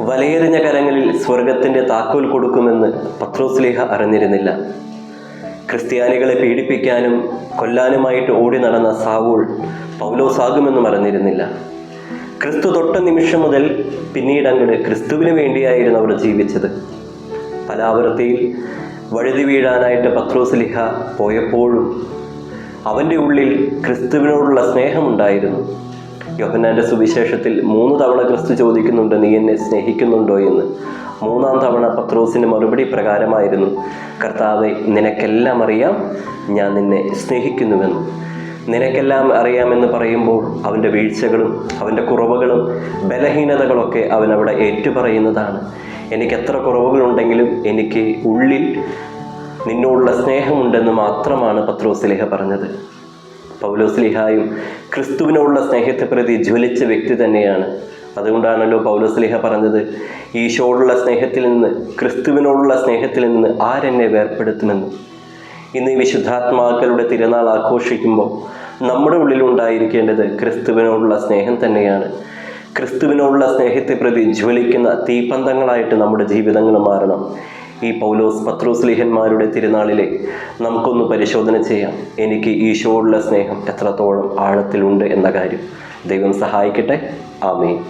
വലയെറിഞ്ഞ കരങ്ങളിൽ സ്വർഗത്തിന്റെ താക്കോൽ കൊടുക്കുമെന്ന് പത്രോസ്ലേഹ അറിഞ്ഞിരുന്നില്ല. ക്രിസ്ത്യാനികളെ പീഡിപ്പിക്കാനും കൊല്ലാനുമായിട്ട് ഓടി നടന്ന സാവൂൾ പൗലോസാകുമെന്നും അറിഞ്ഞിരുന്നില്ല. ക്രിസ്തു തൊട്ട നിമിഷം മുതൽ പിന്നീട് അങ്ങോട്ട് ക്രിസ്തുവിന് വേണ്ടിയായിരുന്നു അവർ ജീവിച്ചത്. പലാവൃത്തിയിൽ വഴുതി വീഴാനായിട്ട് പത്രോസ്ലിഹ പോയപ്പോഴും അവന്റെ ഉള്ളിൽ ക്രിസ്തുവിനോടുള്ള സ്നേഹമുണ്ടായിരുന്നു. യോഹന്നാന്റെ സുവിശേഷത്തിൽ മൂന്ന് തവണ ക്രിസ്തു ചോദിക്കുന്നുണ്ട് നീ എന്നെ സ്നേഹിക്കുന്നുണ്ടോ എന്ന്. മൂന്നാം തവണ പത്രോസിന് മറുപടി പ്രകാരമായിരുന്നു കർത്താവെ നിനക്കെല്ലാം അറിയാം ഞാൻ നിന്നെ സ്നേഹിക്കുന്നുവെന്ന്. നിനക്കെല്ലാം അറിയാമെന്ന് പറയുമ്പോൾ അവന്റെ വീഴ്ചകളും അവന്റെ കുറവുകളും ബലഹീനതകളൊക്കെ അവൻ അവിടെ ഏറ്റുപറയുന്നതാണ്. എനിക്ക് എത്ര കുറവുകളുണ്ടെങ്കിലും എനിക്ക് ഉള്ളിൽ നിന്നോടുള്ള സ്നേഹമുണ്ടെന്ന് മാത്രമാണ് പത്രോസ്ലിഹ പറഞ്ഞത്. പൗലോസ്ലിഹായും ക്രിസ്തുവിനോടുള്ള സ്നേഹത്തെ പ്രതി ജ്വലിച്ച വ്യക്തി തന്നെയാണ്. അതുകൊണ്ടാണല്ലോ പൗലോസ്ലിഹ പറഞ്ഞത് ഈശോടുള്ള സ്നേഹത്തിൽ നിന്ന് ക്രിസ്തുവിനോടുള്ള സ്നേഹത്തിൽ നിന്ന് ആരെന്നെ വേർപ്പെടുത്തുമെന്ന്. ഇന്ന് ഈ വിശുദ്ധാത്മാക്കളുടെ തിരുനാൾ ആഘോഷിക്കുമ്പോൾ നമ്മുടെ ഉള്ളിലുണ്ടായിരിക്കേണ്ടത് ക്രിസ്തുവിനോടുള്ള സ്നേഹം തന്നെയാണ്. ക്രിസ്തുവിനോടുള്ള സ്നേഹത്തെ പ്രതി ജ്വലിക്കുന്ന തീപന്തങ്ങളായിട്ട് നമ്മുടെ ജീവിതങ്ങൾ മാറണം. ഈ പൗലോസ് പത്രോസ്ലിഹന്മാരുടെ തിരുനാളിലെ നമുക്കൊന്ന് പരിശോധന ചെയ്യാം. എനിക്ക് ഈശോയുള്ള സ്നേഹം എത്രത്തോളം ആഴത്തിലുണ്ട് എന്ന കാര്യം ദൈവം സഹായിക്കട്ടെ. ആമേ